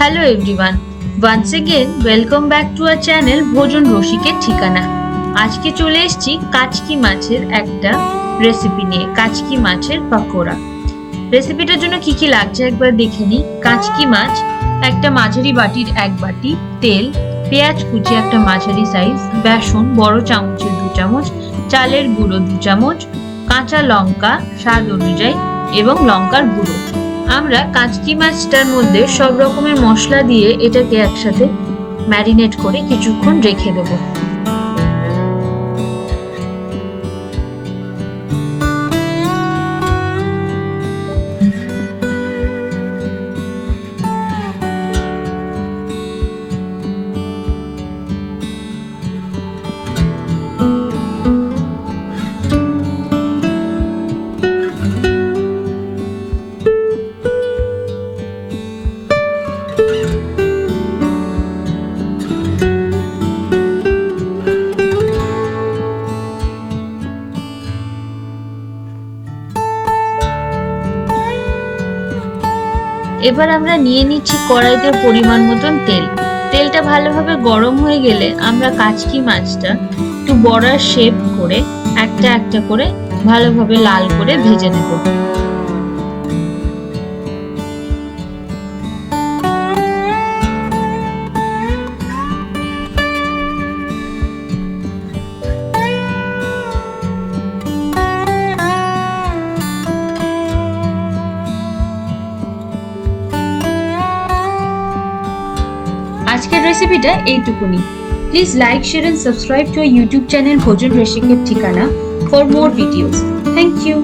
Hello everyone once again welcome back to our channel ভোজন রসিকের ঠিকানা আজকে চলে এসেছি কাচকি মাছের একটা রেসিপি নিয়ে, কাচকি মাছের পাকোড়া। রেসিপিটার জন্য কি কি লাগছে একবার দেখে নিই। কাচকি মাছ, একটা মাঝারি বাটির এক বাটি তেল, পেঁয়াজ কুচি একটা মাঝারি সাইজ বেসন বড় চামচের দু চামচ, চালের গুঁড়ো দু চামচ, কাঁচা লঙ্কা স্বাদ অনুযায়ী এবং লঙ্কার গুঁড়ো। আমরা কাঁচকি মাছটার মধ্যে সব রকমের মশলা দিয়ে এটাকে একসাথে ম্যারিনেট করে কিছুক্ষণ রেখে দেব। এবার আমরা নিয়ে নিচ্ছি কড়াইতে পরিমাণ মতন তেল। তেলটা ভালোভাবে গরম হয়ে গেলে আমরা কাচকি মাছটা একটু বড়ার শেপ করে একটা একটা করে ভালোভাবে লাল করে ভেজে নেব। আজকের রেসিপিটা এইটুকুনি। Please like share and subscribe to YouTube channel ভোজন রেসিপির ঠিকানা for more videos thank you